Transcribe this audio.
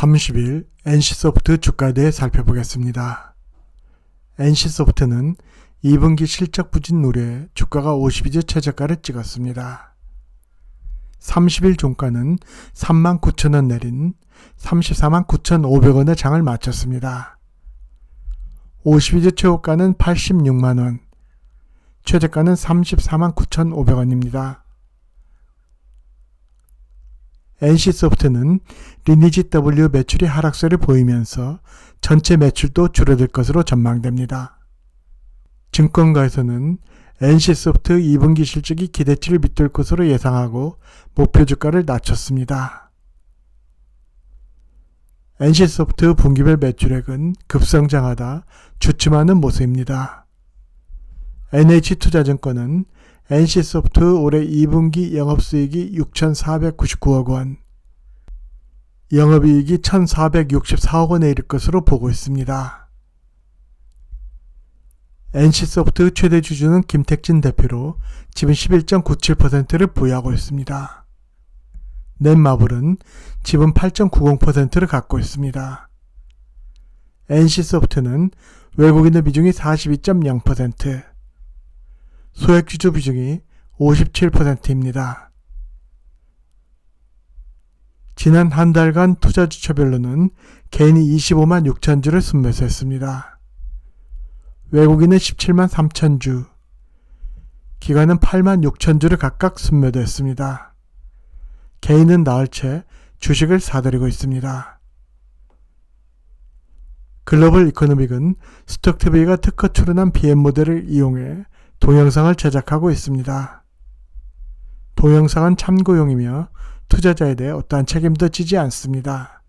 30일 NC소프트 주가에 대해 살펴보겠습니다. NC소프트는 2분기 실적 부진 우려에 주가가 52주 최저가를 찍었습니다. 30일 종가는 39,000원 내린 34만 9,500원의 장을 마쳤습니다. 52주 최고가는 86만원, 최저가는 34만 9,500원입니다. NC소프트는 리니지 W 매출이 하락세를 보이면서 전체 매출도 줄어들 것으로 전망됩니다. 증권가에서는 NC소프트 2분기 실적이 기대치를 밑돌 것으로 예상하고 목표 주가를 낮췄습니다. NC소프트 분기별 매출액은 급성장하다 주춤하는 모습입니다. NH투자증권은 NC소프트 올해 2분기 영업수익이 6,499억 원, 영업이익이 1,464억 원에 이를 것으로 보고 있습니다. NC소프트 최대 주주는 김택진 대표로 지분 11.97%를 보유하고 있습니다. 넷마블은 지분 8.90%를 갖고 있습니다. NC소프트는 외국인의 비중이 42.0%, 소액 주주 비중이 57%입니다. 지난 한 달간 투자주처별로는 개인이 25만 6천 주를 순매수했습니다. 외국인은 17만 3천 주, 기관은 8만 6천 주를 각각 순매도했습니다. 개인은 나흘 채 주식을 사들이고 있습니다. 글로벌 이코노믹은 스톡TV가 특허 출원한 BM 모델을 이용해 동영상을 제작하고 있습니다. 동영상은 참고용이며 투자자에 대해 어떠한 책임도 지지 않습니다.